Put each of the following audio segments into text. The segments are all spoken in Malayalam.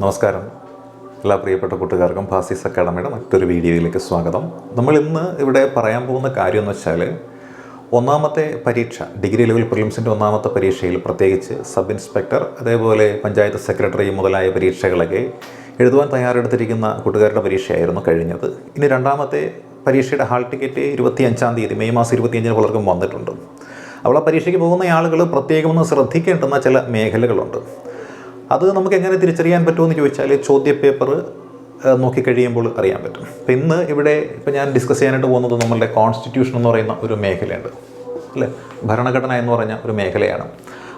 നമസ്കാരം. എല്ലാ പ്രിയപ്പെട്ട കൂട്ടുകാർക്കും ഫാസിസ് അക്കാഡമിയുടെ മറ്റൊരു വീഡിയോയിലേക്ക് സ്വാഗതം. നമ്മൾ ഇന്ന് ഇവിടെ പറയാൻ പോകുന്ന കാര്യം എന്ന് വെച്ചാൽ ഒന്നാമത്തെ പരീക്ഷ ഡിഗ്രി ലെവൽ പ്രിലിംസിന്റെ ഒന്നാമത്തെ പരീക്ഷയിൽ പ്രത്യേകിച്ച് സബ് ഇൻസ്പെക്ടർ അതേപോലെ പഞ്ചായത്ത് സെക്രട്ടറി മുതലായ പരീക്ഷകളൊക്കെ എഴുതുവാൻ തയ്യാറെടുത്തിരിക്കുന്ന കൂട്ടുകാരുടെ പരീക്ഷയായിരുന്നു കഴിഞ്ഞത്. ഇനി രണ്ടാമത്തെ പരീക്ഷയുടെ ഹാൾ ടിക്കറ്റ് ഇരുപത്തി അഞ്ചാം തീയതി മെയ് മാസം ഇരുപത്തിയഞ്ചിന് പലർക്കും വന്നിട്ടുണ്ട്. അപ്പോൾ ആ പരീക്ഷയ്ക്ക് പോകുന്ന ആളുകൾ പ്രത്യേകമൊന്ന് ശ്രദ്ധിക്കേണ്ടുന്ന ചില മേഖലകളുണ്ട്. അത് നമുക്ക് എങ്ങനെ തിരിച്ചറിയാൻ പറ്റുമെന്ന് ചോദിച്ചാൽ ചോദ്യപേപ്പർ നോക്കിക്കഴിയുമ്പോൾ അറിയാൻ പറ്റും. അപ്പം ഇന്ന് ഇവിടെ ഇപ്പം ഞാൻ ഡിസ്കസ് ചെയ്യാനായിട്ട് പോകുന്നത് നമ്മളുടെ കോൺസ്റ്റിറ്റ്യൂഷൻ എന്ന് പറയുന്ന ഒരു മേഖലയുണ്ട്. അല്ലേ? ഭരണഘടന എന്ന് പറഞ്ഞ ഒരു മേഖലയാണ്.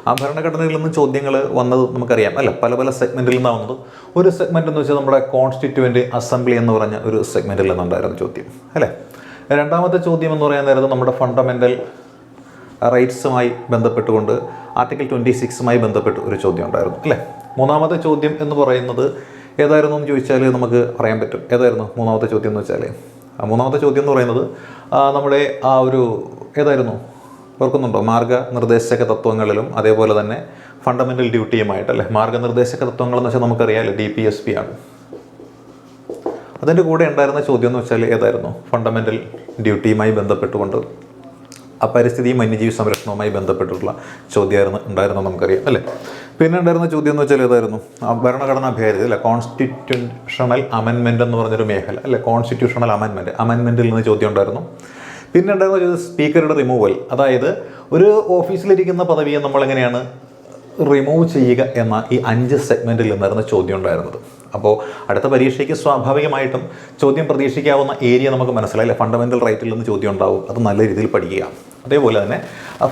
ആ ഭരണഘടനയിൽ നിന്ന് ചോദ്യങ്ങൾ വന്നത് നമുക്കറിയാം. അല്ല പല പല സെഗ്മെന്റിൽ നിന്നാണ് വന്നത് ഒരു സെഗ്മെന്റ് എന്ന് വെച്ചാൽ നമ്മുടെ കോൺസ്റ്റിറ്റ്യൂവന്റ് അസംബ്ലി എന്ന് പറഞ്ഞ ഒരു സെഗ്മെന്റിൽ നിന്നുണ്ടായിരുന്നു ചോദ്യം. അല്ലേ? രണ്ടാമത്തെ ചോദ്യം എന്ന് പറയാൻ നേരത്ത് നമ്മുടെ ഫണ്ടമെന്റൽ റൈറ്റ്സുമായി ബന്ധപ്പെട്ടുകൊണ്ട് ആർട്ടിക്കിൾ ട്വന്റി സിക്സുമായി ബന്ധപ്പെട്ട് ഒരു ചോദ്യം ഉണ്ടായിരുന്നു അല്ലേ? മൂന്നാമത്തെ ചോദ്യം എന്ന് പറയുന്നത് ഏതായിരുന്നു എന്ന് ചോദിച്ചാൽ നമുക്ക് പറയാൻ പറ്റും. ഏതായിരുന്നു മൂന്നാമത്തെ ചോദ്യം എന്ന് വെച്ചാൽ മൂന്നാമത്തെ ചോദ്യം എന്ന് പറയുന്നത് നമ്മുടെ ആ ഒരു ഏതായിരുന്നു? ഓർക്കുന്നുണ്ടോ? മാർഗനിർദ്ദേശക തത്വങ്ങളിലും അതേപോലെ തന്നെ ഫണ്ടമെന്റൽ ഡ്യൂട്ടിയുമായിട്ടല്ലേ മാർഗനിർദ്ദേശക തത്വങ്ങൾ എന്ന് വെച്ചാൽ നമുക്കറിയാമല്ലോ ഡി പി എസ് പി ആണ്. അതിന്റെ കൂടെ ഉണ്ടായിരുന്ന ചോദ്യം എന്ന് വെച്ചാൽ ഏതായിരുന്നു? ഫണ്ടമെന്റൽ ഡ്യൂട്ടിയുമായി ബന്ധപ്പെട്ടുകൊണ്ട് പരിസ്ഥിതിയും വന്യജീവി സംരക്ഷണവുമായി ബന്ധപ്പെട്ടിട്ടുള്ള ചോദ്യമായിരുന്നു ഉണ്ടായിരുന്നു നമുക്കറിയാം അല്ലേ? പിന്നെ ഉണ്ടായിരുന്ന ചോദ്യം എന്ന് വെച്ചാൽ ഏതായിരുന്നു? ഭരണഘടനാ ഭേദഗതി അല്ലെ? കോൺസ്റ്റിറ്റ്യൂഷണൽ അമെൻമെന്റ് എന്ന് പറഞ്ഞൊരു മേഖല അല്ലെ? കോൺസ്റ്റിറ്റ്യൂഷണൽ അമെൻമെന്റ് അമെൻമെന്റിൽ നിന്ന് ചോദ്യം ഉണ്ടായിരുന്നു. പിന്നെ ഉണ്ടായിരുന്ന ചോദ്യം സ്പീക്കറുടെ റിമൂവൽ അതായത് ഒരു ഓഫീസിലിരിക്കുന്ന പദവിയെ നമ്മളെങ്ങനെയാണ് റിമൂവ് ചെയ്യുക എന്ന ഈ അഞ്ച് സെഗ്മെന്റിൽ നിന്നായിരുന്നു ചോദ്യം ഉണ്ടായിരുന്നത്. അപ്പോൾ അടുത്ത പരീക്ഷയ്ക്ക് സ്വാഭാവികമായിട്ടും ചോദ്യം പ്രതീക്ഷിക്കാവുന്ന ഏരിയ നമുക്ക് മനസ്സിലായില്ല ഫണ്ടമെന്റൽ റൈറ്റിൽ നിന്ന് ചോദ്യം ഉണ്ടാവും. അത് നല്ല രീതിയിൽ പഠിക്കുക. അതേപോലെ തന്നെ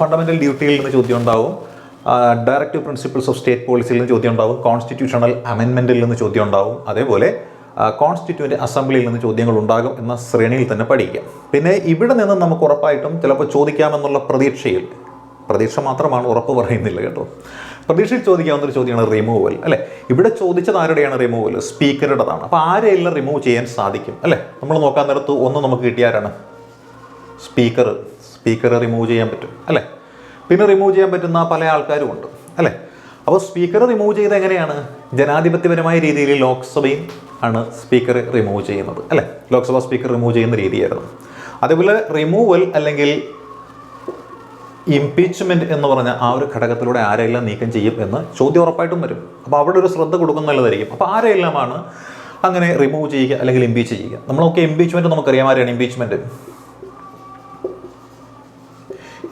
ഫണ്ടമെന്റൽ ഡ്യൂട്ടിയിൽ നിന്ന് ചോദ്യം ഉണ്ടാവും. ഡയറക്റ്റീവ് പ്രിൻസിപ്പിൾസ് ഓഫ് സ്റ്റേറ്റ് പോളിസിയിൽ നിന്ന് ചോദ്യം ഉണ്ടാവും. കോൺസ്റ്റിറ്റ്യൂഷണൽ അമെൻമെന്റിൽ നിന്ന് ചോദ്യം ഉണ്ടാവും. അതേപോലെ കോൺസ്റ്റിറ്റ്യൂന്റ് അസംബ്ലിയിൽ നിന്ന് ചോദ്യങ്ങൾ ഉണ്ടാകും എന്ന ശ്രേണിയിൽ തന്നെ പഠിക്കാം പിന്നെ ഇവിടെ നിന്ന് നമുക്ക് ഉറപ്പായിട്ടും ചിലപ്പോൾ ചോദിക്കാമെന്നുള്ള പ്രതീക്ഷയിൽ പ്രതീക്ഷ മാത്രമാണ് ഉറപ്പ് പറയുന്നില്ല കേട്ടോ. പ്രതീക്ഷയിൽ ചോദിക്കാവുന്ന ഒരു ചോദ്യമാണ് റിമൂവൽ അല്ലേ? ഇവിടെ ചോദിച്ചത് ആരുടെയാണ് റിമൂവൽ സ്പീക്കറുടേതാണ്. അപ്പോൾ ആരെയെല്ലാം റിമൂവ് ചെയ്യാൻ സാധിക്കും? അല്ലേ? നമ്മൾ നോക്കാൻ നേരത്ത് ഒന്ന് നമുക്ക് കിട്ടിയാരാണ് സ്പീക്കർ. സ്പീക്കർ റിമൂവ് ചെയ്യാൻ പറ്റും അല്ലേ? പിന്നെ റിമൂവ് ചെയ്യാൻ പറ്റുന്ന പല ആൾക്കാരും ഉണ്ട് അല്ലേ? അപ്പോൾ സ്പീക്കർ റിമൂവ് ചെയ്ത് എങ്ങനെയാണ്? ജനാധിപത്യപരമായ രീതിയിൽ ലോക്സഭയും ആണ് സ്പീക്കർ റിമൂവ് ചെയ്യുന്നത് അല്ലേ? ലോക്സഭാ സ്പീക്കർ റിമൂവ് ചെയ്യുന്ന രീതിയായിരുന്നു. അതേപോലെ റിമൂവൽ അല്ലെങ്കിൽ ഇംപീച്ച്മെന്റ് എന്ന് പറഞ്ഞ ആ ഒരു ഘടകത്തിലൂടെ ആരെല്ലാം നീക്കം ചെയ്യും എന്ന് ചോദ്യം ഉറപ്പായിട്ടും വരും. അപ്പോൾ അവിടെ ഒരു ശ്രദ്ധ കൊടുക്കുന്ന നല്ലതായിരിക്കും. അപ്പോൾ ആരെല്ലാമാണ് അങ്ങനെ റിമൂവ് ചെയ്യുക അല്ലെങ്കിൽ ഇംപീച്ച് ചെയ്യുക? നമ്മളൊക്കെ ഇംപീച്ച്മെന്റ് നമുക്കറിയാം. ആരെയാണ് ഇംപീച്ച്മെന്റ്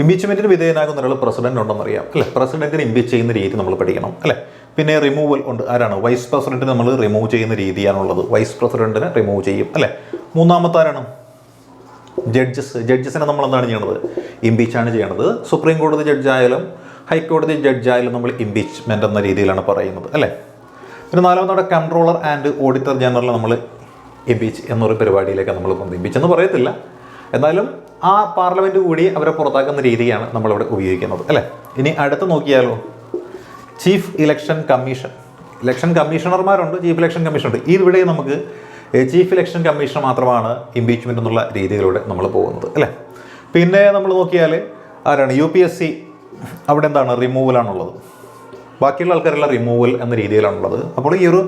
ഇംപീച്ച്മെന്റിന് വിധേയനാകുന്ന ഒരാൾ പ്രസിഡന്റ് ഉണ്ടെന്നറിയാം അല്ലേ? പ്രസിഡന്റിനെ ഇംപീച്ച് ചെയ്യുന്ന രീതി നമ്മൾ പഠിക്കണം അല്ലേ? പിന്നെ റിമൂവൽ ഉണ്ട്. ആരാണ്? വൈസ് പ്രസിഡന്റിനെ നമ്മൾ റിമൂവ് ചെയ്യുന്ന രീതിയാണുള്ളത്. വൈസ് പ്രസിഡന്റിനെ റിമൂവ് ചെയ്യും അല്ലേ? മൂന്നാമത്തെ ആരാണ് ജഡ്ജസ് ജഡ്ജസിനെ നമ്മൾ എന്താണ് ചെയ്യണത്? ഇംപീച്ചാണ് ചെയ്യണത്. സുപ്രീം കോടതി ജഡ്ജായാലും ഹൈക്കോടതി ജഡ്ജായാലും നമ്മൾ ഇംപീച്ച്മെന്റ് എന്ന രീതിയിലാണ് പറയുന്നത് അല്ലേ? പിന്നെ നാലാമത്തോടെ കൺട്രോളർ ആൻഡ് ഓഡിറ്റർ ജനറൽ നമ്മൾ ഇംപീച്ച് എന്നൊരു പരിപാടിയിലേക്ക് നമ്മൾ പോകുന്നത് ഇംപീച്ച് എന്ന് പറയത്തില്ല. എന്നാലും ആ പാർലമെന്റ് കൂടി അവരെ പുറത്താക്കുന്ന രീതിയാണ് നമ്മളിവിടെ ഉപയോഗിക്കുന്നത് അല്ലേ? ഇനി അടുത്ത് നോക്കിയാലോ? ചീഫ് ഇലക്ഷൻ കമ്മീഷൻ ഇലക്ഷൻ കമ്മീഷണർമാരുണ്ട് ചീഫ് ഇലക്ഷൻ കമ്മീഷൻ ഉണ്ട്. ഇവിടെ നമുക്ക് ചീഫ് ഇലക്ഷൻ കമ്മീഷണർ മാത്രമാണ് ഇംപീച്ച്മെന്റ് എന്നുള്ള രീതിയിലൂടെ നമ്മൾ പോകുന്നത് അല്ലേ? പിന്നെ നമ്മൾ നോക്കിയാൽ ആരാണ്? യു പി എസ് സി അവിടെ എന്താണ്? റിമൂവലാണുള്ളത് ബാക്കിയുള്ള ആൾക്കാരെല്ലാം റിമൂവൽ എന്ന രീതിയിലാണുള്ളത്. അപ്പോൾ ഈ ഒരു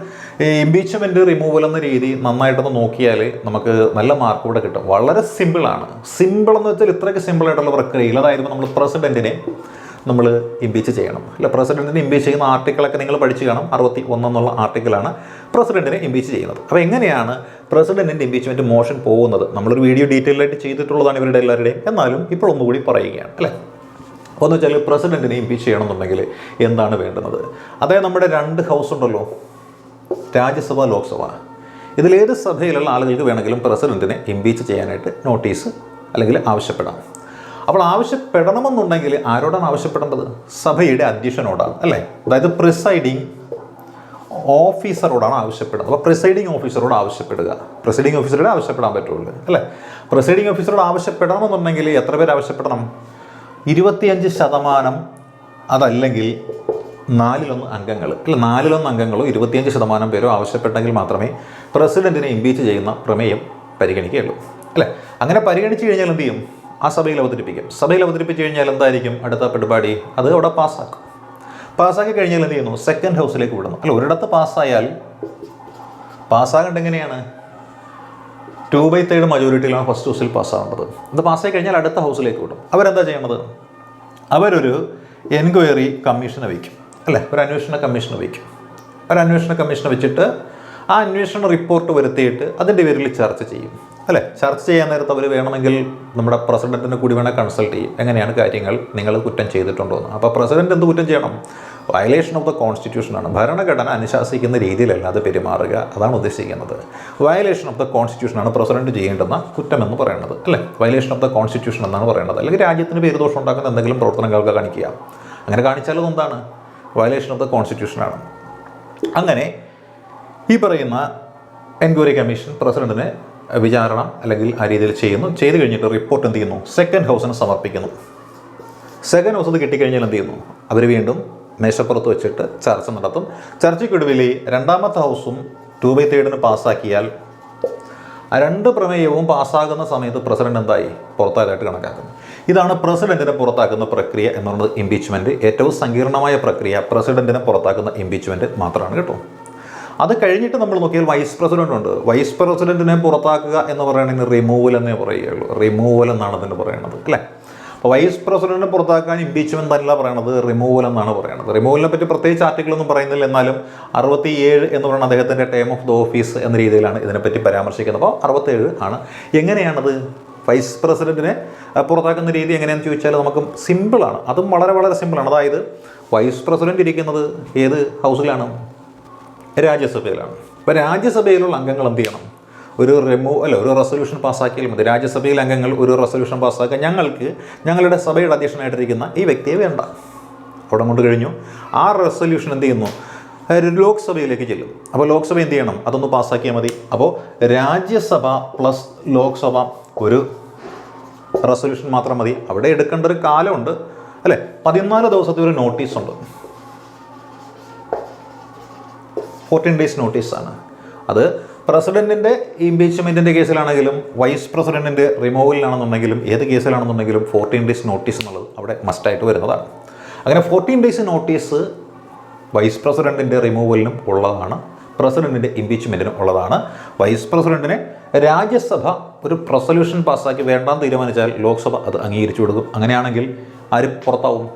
ഇംപീച്ച്മെന്റ് റിമൂവൽ എന്ന രീതി നന്നായിട്ടൊന്ന് നോക്കിയാൽ നമുക്ക് നല്ല മാർക്ക് കൂടെ കിട്ടും. വളരെ സിമ്പിളാണ് സിമ്പിൾ എന്ന് വെച്ചാൽ ഇത്രയ്ക്ക് സിമ്പിളായിട്ടുള്ള പ്രക്രിയയിൽ അതായത് നമ്മൾ പ്രസിഡന്റിനെ നമ്മൾ ഇംപീച്ച് ചെയ്യണം. അല്ല പ്രസിഡന്റിനെ ഇംപീച്ച് ചെയ്യുന്ന ആർട്ടിക്കിളൊക്കെ നിങ്ങൾ പഠിച്ചു കാണും. അറുപത്തി ഒന്നെന്നുള്ള ആർട്ടിക്കിളാണ് പ്രസിഡന്റിനെ ഇംപീച്ച് ചെയ്യുന്നത്. അപ്പോൾ എങ്ങനെയാണ് പ്രസിഡന്റിന്റെ ഇംപീച്ച്മെന്റ് മോഷൻ പോകുന്നത്? നമ്മളൊരു വീഡിയോ ഡീറ്റെയിൽ ആയിട്ട് ചെയ്തിട്ടുള്ളതാണ് ഇവരുടെ എല്ലാവരുടെയും. എന്നാലും ഇപ്പോൾ ഒന്നുകൂടി പറയുകയാണ് അല്ലേ? ഒന്ന് വെച്ചാൽ പ്രസിഡന്റിനെ ഇംപീച്ച് ചെയ്യണമെന്നുണ്ടെങ്കിൽ എന്താണ് വേണ്ടുന്നത്? അതായത് നമ്മുടെ രണ്ട് ഹൗസ് ഉണ്ടല്ലോ രാജ്യസഭ ലോക്സഭ. ഇതിലേത് സഭയിലുള്ള ആളുകൾക്ക് വേണമെങ്കിലും പ്രസിഡന്റിനെ ഇംപീച്ച് ചെയ്യാനായിട്ട് നോട്ടീസ് അല്ലെങ്കിൽ ആവശ്യപ്പെടാം. അപ്പോൾ ആവശ്യപ്പെടണമെന്നുണ്ടെങ്കിൽ ആരോടാണ് ആവശ്യപ്പെടേണ്ടത്? സഭയുടെ അധ്യക്ഷനോടാണ് അല്ലേ? അതായത് പ്രിസൈഡിങ് ഓഫീസറോടാണ് ആവശ്യപ്പെടുന്നത് അപ്പോൾ പ്രിസൈഡിങ് ഓഫീസറോട് ആവശ്യപ്പെടുക. പ്രിസൈഡിങ് ഓഫീസറോട് ആവശ്യപ്പെടാൻ പറ്റുള്ളൂ അല്ലേ? പ്രിസൈഡിങ് ഓഫീസറോട് ആവശ്യപ്പെടണമെന്നുണ്ടെങ്കിൽ എത്ര പേർ ആവശ്യപ്പെടണം? ഇരുപത്തിയഞ്ച് ശതമാനം അതല്ലെങ്കിൽ നാലിലൊന്ന് അംഗങ്ങൾ അല്ല നാലിലൊന്ന് അംഗങ്ങളോ ഇരുപത്തിയഞ്ച് ശതമാനം പേരോ ആവശ്യപ്പെട്ടെങ്കിൽ മാത്രമേ പ്രസിഡന്റിനെ ഇംപീച്ച് ചെയ്യുന്ന പ്രമേയം പരിഗണിക്കുകയുള്ളൂ. അല്ലേ? അങ്ങനെ പരിഗണിച്ചു കഴിഞ്ഞാൽ എന്ത് ചെയ്യും? ആ സഭയിൽ അവതരിപ്പിക്കും. സഭയിൽ അവതരിപ്പിച്ചു കഴിഞ്ഞാൽ എന്തായിരിക്കും? അടുത്ത പരിപാടി? അത് അവിടെ പാസ്സാക്കും. പാസ്സാക്കി കഴിഞ്ഞാൽ എന്ത് ചെയ്യുന്നു? സെക്കൻഡ് ഹൗസിലേക്ക് വിടുന്നു. അല്ല ഒരിടത്ത് പാസ്സായാൽ പാസ്സാകേണ്ടത് എങ്ങനെയാണ്? ടു ബൈ തേർഡ് മജോറിറ്റിയിലാണ് ഫസ്റ്റ് ഹൗസിൽ പാസ്സാവേണ്ടത് അത് പാസ്സായി കഴിഞ്ഞാൽ അടുത്ത ഹൗസിലേക്ക് വിടും. അവരെന്താ ചെയ്യണത് അവരൊരു എൻക്വയറി കമ്മീഷനെ വയ്ക്കും. അല്ലേ? ഒരു അന്വേഷണ കമ്മീഷനെ വയ്ക്കും. ഒരു അന്വേഷണ കമ്മീഷനെ വെച്ചിട്ട് ആ അന്വേഷണ റിപ്പോർട്ട് വരുത്തിയിട്ട് അതിന്റെ പേരിൽ ചർച്ച ചെയ്യും. അല്ലേ? ചർച്ച ചെയ്യാൻ നേരത്ത് അവർ വേണമെങ്കിൽ നമ്മുടെ പ്രസിഡന്റിനെ കൂടി വേണേൽ കൺസൾട്ട് ചെയ്യും. എങ്ങനെയാണ് കാര്യങ്ങൾ നിങ്ങൾ കുറ്റം ചെയ്തിട്ടുണ്ടോ എന്ന്. അപ്പോൾ പ്രസിഡന്റ് എന്ത് കുറ്റം ചെയ്യണം? വയലേഷൻ ഓഫ് ദ കോൺസ്റ്റിറ്റ്യൂഷനാണ് ഭരണഘടന അനുശാസിക്കുന്ന രീതിയിലല്ല അത് പെരുമാറുക. അതാണ് ഉദ്ദേശിക്കുന്നത്. വയലേഷൻ ഓഫ് ദ കോൺസ്റ്റിറ്റ്യൂഷനാണ് പ്രസിഡന്റ് ചെയ്യേണ്ടുന്ന കുറ്റം എന്ന് പറയുന്നത്. അല്ലേ? വയലേഷൻ ഓഫ് ദ കോൺസ്റ്റിറ്റ്യൂഷൻ എന്നാണ് പറയുന്നത്. അല്ലെങ്കിൽ രാജ്യത്തിന് പേര് ദോഷം ഉണ്ടാക്കുന്ന എന്തെങ്കിലും പ്രവർത്തനങ്ങൾക്ക് കാണിക്കുക. അങ്ങനെ കാണിച്ചാലും എന്താണ് വയലേഷൻ ഓഫ് ദ കോൺസ്റ്റിറ്റ്യൂഷനാണ് അങ്ങനെ ഈ പറയുന്ന എൻക്വയറി കമ്മീഷൻ പ്രസിഡന്റിനെ വിചാരണ അല്ലെങ്കിൽ ആ രീതിയിൽ ചെയ്യുന്നു. ചെയ്ത് കഴിഞ്ഞിട്ട് റിപ്പോർട്ട് എന്ത് ചെയ്യുന്നു? സെക്കൻഡ് ഹൗസിന് സമർപ്പിക്കുന്നു. സെക്കൻഡ് ഹൗസ് അത് കിട്ടിക്കഴിഞ്ഞാൽ എന്ത് ചെയ്യുന്നു? അവർ വീണ്ടും മേശപ്പുറത്ത് വെച്ചിട്ട് ചർച്ച നടത്തും. ചർച്ചയ്ക്കൊടുവിൽ രണ്ടാമത്തെ ഹൗസും ടു ബൈ തേർഡിന് പാസ്സാക്കിയാൽ രണ്ട് പ്രമേയവും പാസ്സാകുന്ന സമയത്ത് പ്രസിഡന്റ് എന്തായി? പുറത്തായതായിട്ട് കണക്കാക്കുന്നു. ഇതാണ് പ്രസിഡന്റിനെ പുറത്താക്കുന്ന പ്രക്രിയ എന്ന് പറയുന്നത് ഇംപീച്ച്മെന്റ് ഏറ്റവും സങ്കീർണമായ പ്രക്രിയ പ്രസിഡന്റിനെ പുറത്താക്കുന്ന ഇംപീച്ച്മെന്റ് മാത്രമാണ് കേട്ടോ. അത് കഴിഞ്ഞിട്ട് നമ്മൾ നോക്കിയാൽ വൈസ് പ്രസിഡന്റ് ഉണ്ട്. വൈസ് പ്രസിഡന്റിനെ പുറത്താക്കുക എന്ന് പറയുകയാണെങ്കിൽ റിമൂവൽ എന്നേ പറയുകയുള്ളൂ. റിമൂവൽ എന്നാണ് അതിന് പറയുന്നത് അല്ലേ? അപ്പോൾ വൈസ് പ്രസിഡന്റിനെ പുറത്താക്കാൻ ഇംപീച്ച്മെന്റ് എന്നല്ല പറയണത് റിമൂവൽ എന്നാണ് പറയുന്നത് റിമൂവലിനെ പറ്റി പ്രത്യേകിച്ച് ആർട്ടിക്കിളൊന്നും പറയുന്നില്ല. എന്നാലും അറുപത്തി ഏഴ് എന്ന് പറയുന്ന അദ്ദേഹത്തിന്റെ ടൈം ഓഫ് ദ ഓഫീസ് എന്ന രീതിയിലാണ് ഇതിനെപ്പറ്റി പരാമർശിക്കുന്നത്. അപ്പോൾ അറുപത്തേഴ് ആണ്. എങ്ങനെയാണത്? വൈസ് പ്രസിഡന്റിനെ പുറത്താക്കുന്ന രീതി എങ്ങനെയാണെന്ന് ചോദിച്ചാൽ നമുക്ക് സിമ്പിളാണ് അതും വളരെ വളരെ സിമ്പിളാണ് അതായത് വൈസ് പ്രസിഡന്റ് ഇരിക്കുന്നത് ഏത് ഹൗസിലാണ് രാജ്യസഭയിലാണ്. അപ്പോൾ രാജ്യസഭയിലുള്ള അംഗങ്ങൾ എന്ത് ചെയ്യണം? ഒരു റിമൂ അല്ല ഒരു റെസൊല്യൂഷൻ പാസ്സാക്കിയാൽ മതി. രാജ്യസഭയിൽ അംഗങ്ങൾ ഒരു റെസൊല്യൂഷൻ പാസ്സാക്കാൻ ഞങ്ങൾക്ക് ഞങ്ങളുടെ സഭയുടെ അധ്യക്ഷനായിട്ടിരിക്കുന്ന ഈ വ്യക്തിയെ വേണ്ട. അവിടെ കൊണ്ട് കഴിഞ്ഞു. ആ റെസൊല്യൂഷൻ എന്ത് ചെയ്യുന്നു? ലോക്സഭയിലേക്ക് ചെല്ലും. അപ്പോൾ ലോക്സഭ എന്ത് ചെയ്യണം? അതൊന്ന് പാസ്സാക്കിയാൽ മതി. അപ്പോൾ രാജ്യസഭ പ്ലസ് ലോക്സഭ ഒരു റെസൊല്യൂഷൻ മാത്രം മതി. അവിടെ എടുക്കേണ്ട ഒരു കാലമുണ്ട്. അല്ലേ? പതിനാല് ദിവസത്തെ ഒരു നോട്ടീസ് ഉണ്ട്. ഫോർട്ടീൻ ഡേയ്സ് നോട്ടീസാണ് അത് പ്രസിഡന്റിന്റെ ഇംപീച്ച്മെന്റിന്റെ കേസിലാണെങ്കിലും വൈസ് പ്രസിഡന്റിന്റെ റിമൂവലിലാണെന്നുണ്ടെങ്കിലും ഏത് കേസിലാണെന്നുണ്ടെങ്കിലും ഫോർട്ടീൻ ഡേയ്സ് നോട്ടീസ് എന്നുള്ളത് അവിടെ മസ്റ്റായിട്ട് വരുന്നതാണ്. അങ്ങനെ ഫോർട്ടീൻ ഡേയ്സ് നോട്ടീസ് വൈസ് പ്രസിഡന്റിന്റെ റിമൂവലിനും ഉള്ളതാണ് പ്രസിഡന്റിന്റെ ഇംപീച്ച്മെന്റിനും ഉള്ളതാണ്. വൈസ് പ്രസിഡന്റിനെ രാജ്യസഭ ഒരു റെസൊല്യൂഷൻ പാസ്സാക്കി വേണ്ടാന്ന് തീരുമാനിച്ചാൽ ലോക്സഭ അത് അംഗീകരിച്ചു കൊടുക്കും. അങ്ങനെയാണെങ്കിൽ ആര് പുറത്താവും?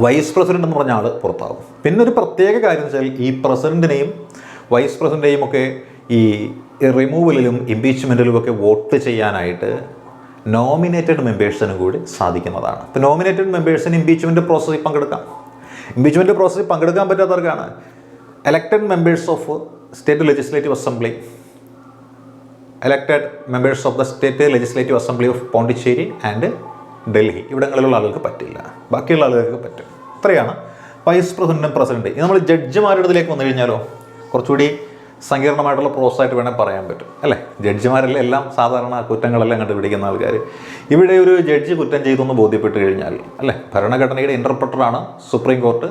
വൈസ് പ്രസിഡന്റ് എന്ന് പറഞ്ഞ ആൾ പുറത്താവും പിന്നെ ഒരു പ്രത്യേക കാര്യം എന്ന് വെച്ചാൽ ഈ പ്രസിഡന്റിനെയും വൈസ് പ്രസിഡന്റിനെയും ഒക്കെ ഈ റിമൂവലിലും ഇംപീച്ച്മെന്റിലും ഒക്കെ വോട്ട് ചെയ്യാനായിട്ട് നോമിനേറ്റഡ് മെമ്പേഴ്സിനും കൂടി സാധിക്കുന്നതാണ്. ഇപ്പോൾ നോമിനേറ്റഡ് മെമ്പേഴ്സിന് ഇംപീച്ച്മെന്റ് പ്രോസസ്സിൽ പങ്കെടുക്കാം. ഇംപീച്ച്മെന്റ് പ്രോസസ്സിൽ പങ്കെടുക്കാൻ പറ്റാത്തവർക്കാണ് elected members of state legislative assembly elected members of the state legislative assembly of Pondicherry and Delhi ഇവിടങ്ങളിലുള്ള ആളുകൾക്ക് പറ്റില്ല. ബാക്കിയുള്ള ആളുകൾക്ക് പറ്റും. ഇത്രയാണ് വൈസ് പ്രസിഡന്റും പ്രസിഡന്റ് നമ്മൾ ജഡ്ജിമാരുടെ ഇതിലേക്ക് വന്നു കഴിഞ്ഞാലോ? കുറച്ചുകൂടി സങ്കീർണമായിട്ടുള്ള പ്രോസസ്സായിട്ട് വേണേൽ പറയാൻ പറ്റും. അല്ലേ? ജഡ്ജിമാരെല്ലാം എല്ലാം സാധാരണ കുറ്റങ്ങളെല്ലാം കണ്ടുപിടിക്കുന്ന ആൾക്കാർ ഇവിടെ ഒരു ജഡ്ജി കുറ്റം ചെയ്തെന്ന് ബോധ്യപ്പെട്ട് കഴിഞ്ഞാൽ അല്ലേ? ഭരണഘടനയുടെ ഇന്റർപ്രട്ടറാണ് സുപ്രീം കോർട്ട്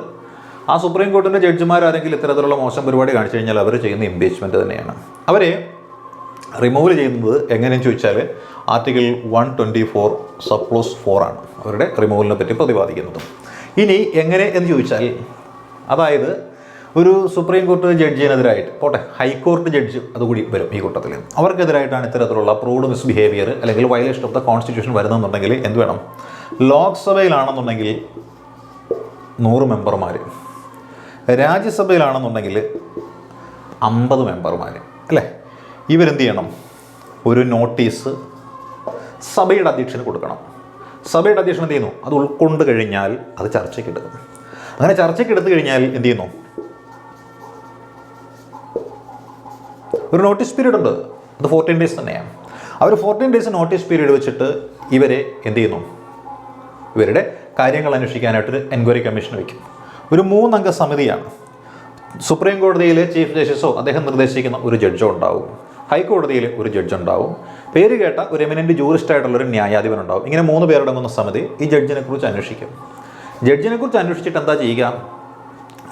ആ സുപ്രീം കോർട്ടിന്റെ ജഡ്ജിമാർ ആരെങ്കിലും ഇത്തരത്തിലുള്ള മോശം പരിപാടി കാണിച്ചു കഴിഞ്ഞാൽ അവർ ചെയ്യുന്ന ഇംപീച്ച്മെന്റ് തന്നെയാണ്. അവരെ റിമൂവ് ചെയ്യുന്നത് എങ്ങനെയെന്ന് ചോദിച്ചാൽ ആർട്ടിക്കിൾ വൺ ട്വന്റി ഫോർ സപ്ലോസ് ആണ് അവരുടെ റിമൂവലിനെ പറ്റി പ്രതിപാദിക്കുന്നത്. ഇനി എങ്ങനെ എന്ന് ചോദിച്ചാൽ അതായത് ഒരു സുപ്രീം കോർട്ട് ജഡ്ജിനെതിരായിട്ട് പോട്ടെ ഹൈക്കോടതി ജഡ്ജ് അതുകൂടി വരും ഈ കൂട്ടത്തിൽ. അവർക്കെതിരായിട്ടാണ് ഇത്തരത്തിലുള്ള പ്രൂഡ് മിസ്ബിഹേവിയർ അല്ലെങ്കിൽ വയലേഷൻ ഓഫ് ദ കോൺസ്റ്റിറ്റ്യൂഷൻ വരുന്നതെന്നുണ്ടെങ്കിൽ എന്ത് വേണം? ലോക്സഭയിലാണെന്നുണ്ടെങ്കിൽ നൂറ് മെമ്പർമാർ രാജ്യസഭയിലാണെന്നുണ്ടെങ്കിൽ അമ്പത് മെമ്പർമാർ അല്ലേ? ഇവരെന്ത് ചെയ്യണം? ഒരു നോട്ടീസ് സഭയുടെ അധ്യക്ഷന് കൊടുക്കണം. സഭയുടെ അധ്യക്ഷൻ എന്ത് ചെയ്യുന്നു? അത് ഉൾക്കൊണ്ട് കഴിഞ്ഞാൽ അത് ചർച്ചയ്ക്ക് എടുക്കും അങ്ങനെ ചർച്ചയ്ക്ക് എടുത്തു കഴിഞ്ഞാൽ എന്ത് ചെയ്യുന്നു? ഒരു നോട്ടീസ് പീരീഡ് ഉണ്ട്. അത് ഫോർട്ടീൻ ഡേയ്സ് തന്നെയാണ്. അവർ ഫോർട്ടീൻ ഡേയ്സ് നോട്ടീസ് പീരീഡ് വെച്ചിട്ട് ഇവരെ എന്ത് ചെയ്യുന്നു? ഇവരുടെ കാര്യങ്ങൾ അന്വേഷിക്കാനായിട്ടൊരു എൻക്വയറി കമ്മീഷൻ വയ്ക്കും ഒരു മൂന്നംഗ സമിതിയാണ്. സുപ്രീം കോടതിയിലെ ചീഫ് ജസ്റ്റിസോ അദ്ദേഹം നിർദ്ദേശിക്കുന്ന ഒരു ജഡ്ജോ ഉണ്ടാവും. ഹൈക്കോടതിയിൽ ഒരു ജഡ്ജ് ഉണ്ടാവും. പേര് കേട്ട ഒരു എമിനന്റ് ജൂറിസ്റ്റ് ആയിട്ടുള്ള ഒരു ന്യായാധിപൻ ഉണ്ടാവും. ഇങ്ങനെ മൂന്ന് പേരടങ്ങുന്ന സമിതി ഈ ജഡ്ജിനെ കുറിച്ച് അന്വേഷിക്കും. ജഡ്ജിനെ കുറിച്ച് അന്വേഷിച്ചിട്ട് എന്താ ചെയ്യുക?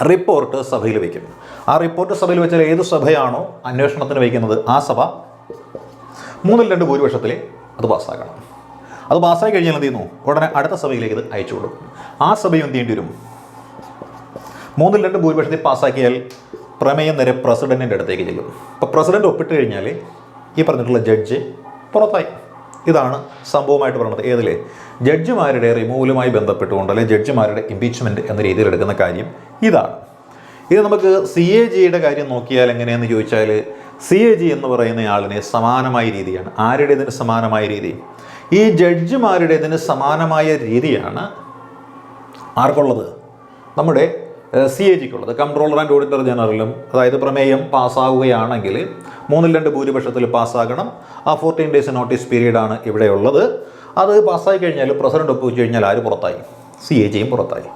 റിപ്പോർട്ട് സഭയിൽ വയ്ക്കും ആ റിപ്പോർട്ട് സഭയിൽ വെച്ചാൽ ഏത് സഭയാണോ അന്വേഷണത്തിന് വയ്ക്കുന്നത് ആ സഭ മൂന്നിൽ രണ്ട് ഭൂരിപക്ഷത്തിൽ അത് പാസ്സാക്കണം അത് പാസ്സായി കഴിഞ്ഞാൽ എന്ത് ചെയ്യുന്നു? ഉടനെ അടുത്ത സഭയിലേക്ക് ഇത് അയച്ചു കൊടുക്കും. ആ സഭയും എന്ത് ചെയ്യേണ്ടി വരും? മൂന്നിൽ രണ്ട് ഭൂരിപക്ഷത്തിൽ പാസ്സാക്കിയാൽ പ്രമേയം നേരെ പ്രസിഡന്റിന്റെ അടുത്തേക്ക് ചെല്ലും. അപ്പോൾ പ്രസിഡന്റ് ഒപ്പിട്ട് കഴിഞ്ഞാൽ ഈ പറഞ്ഞിട്ടുള്ള ജഡ്ജ് പുറത്തായി. ഇതാണ് സംഭവമായിട്ട് പറയുന്നത് ഏതിലെ? ജഡ്ജിമാരുടെ റിമൂവലുമായി ബന്ധപ്പെട്ടുകൊണ്ട് അല്ലെങ്കിൽ ജഡ്ജിമാരുടെ ഇംപീച്ച്മെന്റ് എന്ന രീതിയിൽ എടുക്കുന്ന കാര്യം ഇതാണ്. ഇത് നമുക്ക് സി എ ജിയുടെ കാര്യം നോക്കിയാൽ എങ്ങനെയെന്ന് ചോദിച്ചാൽ സി എ ജി എന്ന് പറയുന്ന ആളിനെ സമാനമായ രീതിയാണ്. ആരുടേതിന് സമാനമായ രീതി? ഈ ജഡ്ജിമാരുടേതിന് സമാനമായ രീതിയാണ് ആർക്കുള്ളത്? നമ്മുടെ സി എ ജിക്കുള്ളത് കൺട്രോളർ ആൻഡ് ഓഡിറ്റർ ജനറലും അതായത് പ്രമേയം പാസ്സാവുകയാണെങ്കിൽ മൂന്നിൽ രണ്ട് ഭൂരിപക്ഷത്തിൽ പാസ്സാകണം. ആ ഫോർട്ടീൻ ഡേയ്സ് നോട്ടീസ് പീരീഡാണ് ഇവിടെയുള്ളത്. അത് പാസ്സായി കഴിഞ്ഞാൽ പ്രസിഡന്റ് ഒപ്പുവെച്ച് കഴിഞ്ഞാൽ ആര് പുറത്തായി? സി എ ജിയും പുറത്തായി.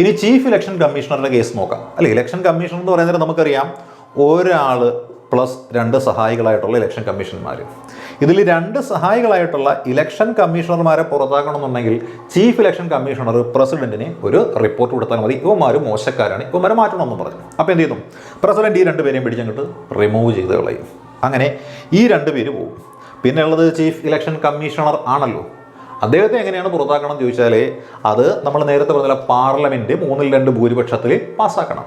ഇനി ചീഫ് ഇലക്ഷൻ കമ്മീഷണറുടെ കേസ് നോക്കാം. അല്ലെ ഇലക്ഷൻ കമ്മീഷണർ എന്ന് പറയുന്നത് നമുക്കറിയാം ഒരാൾ പ്ലസ് രണ്ട് സഹായികളായിട്ടുള്ള ഇലക്ഷൻ കമ്മീഷണർമാർ ഇതിൽ രണ്ട് സഹായികളായിട്ടുള്ള ഇലക്ഷൻ കമ്മീഷണർമാരെ പുറത്താക്കണമെന്നുണ്ടെങ്കിൽ ചീഫ് ഇലക്ഷൻ കമ്മീഷണർ പ്രസിഡന്റിന് ഒരു റിപ്പോർട്ട് കൊടുത്താൽ മതി. ഇവന്മാർ മോശക്കാരാണ്. ഇവന്മാരെ മാറ്റണമെന്ന് പറഞ്ഞു. അപ്പോൾ എന്ത് ചെയ്തു? പ്രസിഡന്റ് ഈ രണ്ടുപേരെയും പിടിച്ചങ്ങോട്ട് റിമൂവ് ചെയ്ത് കളയും. അങ്ങനെ ഈ രണ്ട് പേര് പോകും പിന്നെ ഉള്ളത് ചീഫ് ഇലക്ഷൻ കമ്മീഷണർ ആണല്ലോ. അദ്ദേഹത്തെ എങ്ങനെയാണ് പുറത്താക്കണം എന്ന് ചോദിച്ചാൽ അത് നമ്മൾ നേരത്തെ പറഞ്ഞ പാർലമെന്റ് മൂന്നിൽ രണ്ട് ഭൂരിപക്ഷത്തിൽ പാസ്സാക്കണം.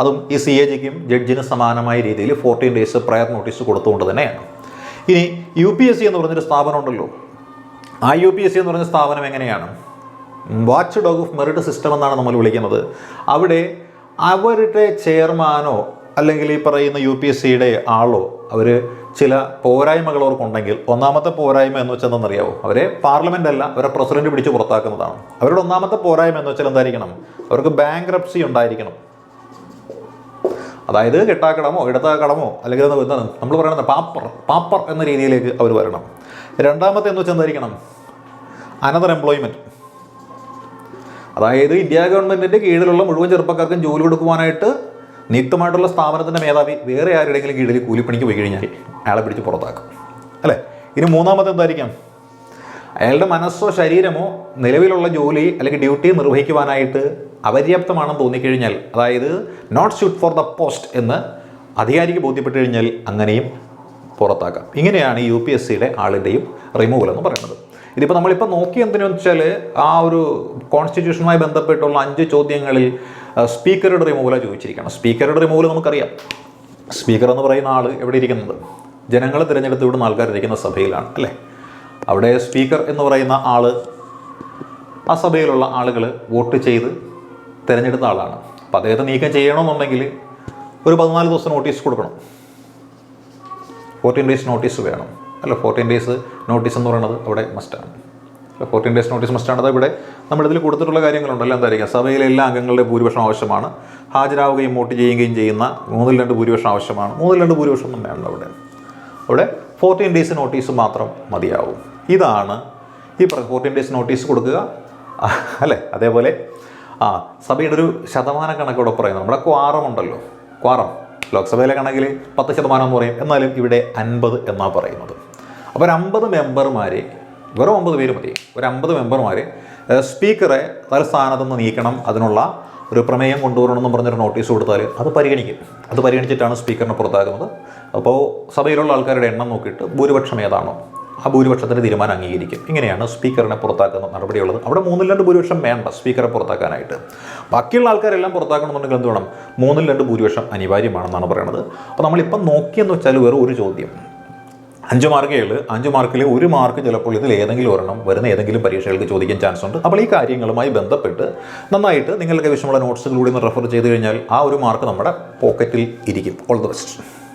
അതും ഈ സി എ ജിക്കും ജഡ്ജിന് സമാനമായ രീതിയിൽ ഫോർട്ടീൻ ഡേയ്സ് പ്രയർ നോട്ടീസ് കൊടുത്തുകൊണ്ട് തന്നെയാണ്. ഇനി യു പി എസ് സി എന്ന് പറഞ്ഞൊരു സ്ഥാപനം ഉണ്ടല്ലോ. ആ യു പി എസ് സി എന്ന് പറഞ്ഞ സ്ഥാപനം എങ്ങനെയാണ്? Watch dog of merit system എന്നാണ് നമ്മൾ വിളിക്കുന്നത്. അവിടെ അവരുടെ ചെയർമാനോ അല്ലെങ്കിൽ ഈ പറയുന്ന യു പി എസ് സിയുടെ ആളോ അവർ ചില പോരായ്മകൾ അവർക്കുണ്ടെങ്കിൽ ഒന്നാമത്തെ പോരായ്മ എന്ന് വെച്ചാൽ എന്താണെന്നറിയാവോ? അവരെ പാർലമെന്റ് അല്ല അവരെ പ്രസിഡന്റ് പിടിച്ച് പുറത്താക്കുന്നതാണ്. അവരുടെ ഒന്നാമത്തെ പോരായ്മ എന്ന് വെച്ചാൽ എന്തായിരിക്കണം? അവർക്ക് ബാങ്ക് ഉണ്ടായിരിക്കണം. അതായത് കെട്ടാക്കടമോ ഇടത്താക്കടമോ കടമോ അല്ലെങ്കിൽ എന്താ എന്താണ് നമ്മൾ പറയുന്നത് പാപ്പർ പാപ്പർ എന്ന രീതിയിലേക്ക് അവർ വരണം. രണ്ടാമത്തെ എന്ന് വെച്ചാൽ എന്തായിരിക്കണം അനദർ എംപ്ലോയ്മെന്റ് അതായത് ഇന്ത്യ ഗവൺമെന്റിന്റെ കീഴിലുള്ള മുഴുവൻ ചെറുപ്പക്കാർക്കും ജോലി കൊടുക്കുവാനായിട്ട് നിയുക്തമായിട്ടുള്ള സ്ഥാപനത്തിന്റെ മേധാവി വേറെ ആരുടെയെങ്കിലും കീഴിൽ കൂലിപ്പണിക്ക് പോയി കഴിഞ്ഞാൽ അയാളെ പിടിച്ച് പുറത്താക്കും. അല്ലേ? ഇനി മൂന്നാമത്തെ എന്തായിരിക്കാം? അയാളുടെ മനസ്സോ ശരീരമോ നിലവിലുള്ള ജോലി അല്ലെങ്കിൽ ഡ്യൂട്ടി നിർവഹിക്കുവാനായിട്ട് അപര്യാപ്തമാണെന്ന് തോന്നിക്കഴിഞ്ഞാൽ അതായത് not suit for the post എന്ന് അധികാരിക്ക് ബോധ്യപ്പെട്ട് കഴിഞ്ഞാൽ അങ്ങനെയും പുറത്താക്കാം. ഇങ്ങനെയാണ് യു പി എസ് സിയുടെ ആളിന്റെയും റിമൂവൽ എന്ന് പറയുന്നത്. ഇതിപ്പോൾ നമ്മളിപ്പോൾ നോക്കി എന്തിനെന്ന് വെച്ചാൽ ആ ഒരു കോൺസ്റ്റിറ്റ്യൂഷനുമായി ബന്ധപ്പെട്ടുള്ള അഞ്ച് ചോദ്യങ്ങളിൽ സ്പീക്കറുടെ റിമൂവലാണ് ചോദിച്ചിരിക്കണം സ്പീക്കറുടെ റിമൂവൽ നമുക്കറിയാം. സ്പീക്കർ എന്ന് പറയുന്ന ആൾ എവിടെ ഇരിക്കുന്നത്? ജനങ്ങളെ തിരഞ്ഞെടുത്ത് വിടുന്ന ആൾക്കാർ ഇരിക്കുന്ന സഭയിലാണ് അല്ലേ? അവിടെ സ്പീക്കർ എന്ന് പറയുന്ന ആൾ ആ സഭയിലുള്ള ആളുകൾ വോട്ട് ചെയ്ത് തിരഞ്ഞെടുത്ത ആളാണ്. അപ്പോൾ അദ്ദേഹത്തെ നീക്കം ചെയ്യണമെന്നുണ്ടെങ്കിൽ ഒരു പതിനാല് ദിവസം നോട്ടീസ് കൊടുക്കണം. ഫോർട്ടീൻ ഡേയ്സ് നോട്ടീസ് വേണം. അല്ല ഫോർട്ടീൻ ഡേയ്സ് നോട്ടീസ് എന്ന് പറയുന്നത് അവിടെ മസ്റ്റാണ് അല്ല ഫോർട്ടീൻ ഡേയ്സ് നോട്ടീസ് മസ്റ്റാണ് ഇവിടെ ഇവിടെ നമ്മളിതിൽ കൊടുത്തിട്ടുള്ള കാര്യങ്ങളുണ്ടല്ലോ എന്തായിരിക്കും? സഭയിലെ എല്ലാ അംഗങ്ങളുടെ ഭൂരിപക്ഷം ആവശ്യമാണ്. ഹാജരാവുകയും വോട്ട് ചെയ്യുകയും ചെയ്യുന്ന മൂന്നിൽ രണ്ട് ഭൂരിപക്ഷം ആവശ്യമാണ്. മൂന്നിൽ രണ്ട് ഭൂരിപക്ഷം വേണ്ട അവിടെ. അവിടെ ഫോർട്ടീൻ ഡേയ്സ് നോട്ടീസ് മാത്രം മതിയാവും. ഇതാണ് ഈ ഫോർട്ടീൻ ഡേയ്സ് നോട്ടീസ് കൊടുക്കുക. അല്ലേ? അതേപോലെ ആ സഭയുടെ ഒരു ശതമാന കണക്കോടെ പറയുന്നത് നമ്മുടെ ക്വാറം ഉണ്ടല്ലോ. ക്വാറം. ലോക്സഭയിലെ കണക്കിൽ പത്ത് ശതമാനം എന്ന് പറയും. എന്നാലും ഇവിടെ അൻപത് എന്നാണ് പറയുന്നത്. അപ്പോൾ ഒരു അമ്പത് മെമ്പർമാരെ വെറും അമ്പത് പേര് മതി. ഒരു അമ്പത് മെമ്പർമാർ സ്പീക്കറെ തലസ്ഥാനത്ത് നിന്ന് നീക്കണം. അതിനുള്ള ഒരു പ്രമേയം കൊണ്ടുവരണമെന്ന് പറഞ്ഞൊരു നോട്ടീസ് കൊടുത്താൽ അത് പരിഗണിക്കും. അത് പരിഗണിച്ചിട്ടാണ് സ്പീക്കറിനെ പുറത്താക്കുന്നത്. അപ്പോൾ സഭയിലുള്ള ആൾക്കാരുടെ എണ്ണം നോക്കിയിട്ട് ഭൂരിപക്ഷം ഏതാണോ? ആ ഭൂരിപക്ഷത്തിന്റെ തീരുമാനം അംഗീകരിക്കും. ഇങ്ങനെയാണ് സ്പീക്കറിനെ പുറത്താക്കുന്ന നടപടിയുള്ളത്. അവിടെ മൂന്നിൽ രണ്ട് ഭൂരിപക്ഷം വേണ്ട സ്പീക്കറെ പുറത്താക്കാനായിട്ട്. ബാക്കിയുള്ള ആൾക്കാരെല്ലാം പുറത്താക്കണമെന്നുണ്ടെങ്കിൽ എന്ത് വേണം? മൂന്നിൽ രണ്ട് ഭൂരിപക്ഷം അനിവാര്യമാണെന്നാണ് പറയുന്നത് അപ്പോൾ നമ്മളിപ്പം നോക്കിയെന്ന് വെച്ചാൽ വേറെ ഒരു ചോദ്യം. അഞ്ച് മാർക്കുകൾ അഞ്ച് മാർക്കിൽ ഒരു മാർക്ക് ചിലപ്പോൾ ഇതിൽ ഏതെങ്കിലും ഒരെണ്ണം വരുന്ന ഏതെങ്കിലും പരീക്ഷകൾക്ക് ചോദിക്കാൻ ചാൻസ് ഉണ്ട്. അപ്പോൾ ഈ കാര്യങ്ങളുമായി ബന്ധപ്പെട്ട് നന്നായിട്ട് നിങ്ങൾക്ക് ആവശ്യമുള്ള നോട്ട്സുകളിലൂടെ ഒന്ന് റെഫർ ചെയ്ത് കഴിഞ്ഞാൽ ആ ഒരു മാർക്ക് നമ്മുടെ പോക്കറ്റിൽ ഇരിക്കും. All the best